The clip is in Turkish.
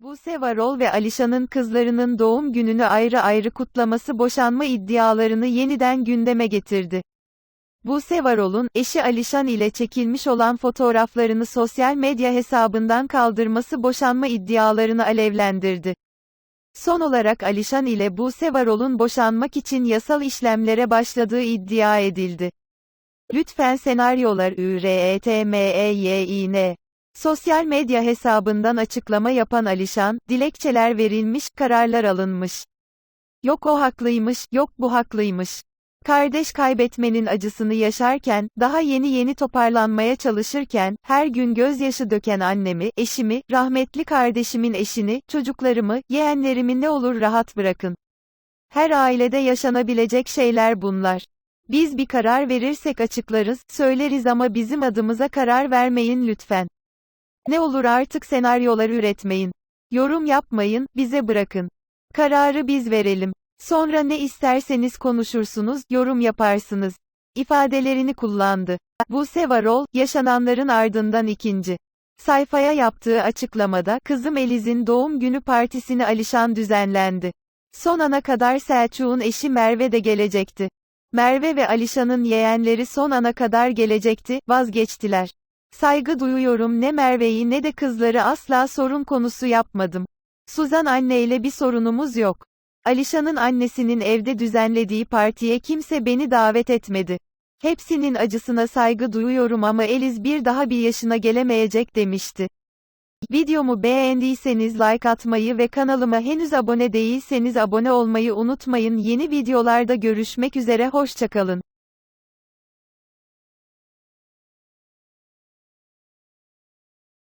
Buse Varol ve Alişan'ın kızlarının doğum gününü ayrı ayrı kutlaması boşanma iddialarını yeniden gündeme getirdi. Buse Varol'un, eşi Alişan ile çekilmiş olan fotoğraflarını sosyal medya hesabından kaldırması boşanma iddialarını alevlendirdi. Son olarak Alişan ile Buse Varol'un boşanmak için yasal işlemlere başladığı iddia edildi. Lütfen senaryolar ÜRETMEYİN. Sosyal medya hesabından açıklama yapan Alişan, dilekçeler verilmiş, kararlar alınmış. Yok o haklıymış, yok bu haklıymış. Kardeş kaybetmenin acısını yaşarken, daha yeni yeni toparlanmaya çalışırken, her gün gözyaşı döken annemi, eşimi, rahmetli kardeşimin eşini, çocuklarımı, yeğenlerimi ne olur rahat bırakın. Her ailede yaşanabilecek şeyler bunlar. Biz bir karar verirsek açıklarız, söyleriz ama bizim adımıza karar vermeyin lütfen. Ne olur artık senaryolar üretmeyin. Yorum yapmayın, bize bırakın. Kararı biz verelim. Sonra ne isterseniz konuşursunuz, yorum yaparsınız. ifadelerini kullandı. Buse Varol, yaşananların ardından ikinci. Sayfaya yaptığı açıklamada, kızım Eliz'in doğum günü partisini Alişan düzenlendi. Son ana kadar Selçuk'un eşi Merve de gelecekti. Merve ve Alişan'ın yeğenleri son ana kadar gelecekti, vazgeçtiler. Saygı duyuyorum ne Merve'yi ne de kızları asla sorun konusu yapmadım. Suzan anneyle bir sorunumuz yok. Alişan'ın annesinin evde düzenlediği partiye kimse beni davet etmedi. Hepsinin acısına saygı duyuyorum ama Eliz bir daha bir yaşına gelemeyecek demişti. Videomu beğendiyseniz like atmayı ve kanalıma henüz abone değilseniz abone olmayı unutmayın. Yeni videolarda görüşmek üzere hoşçakalın.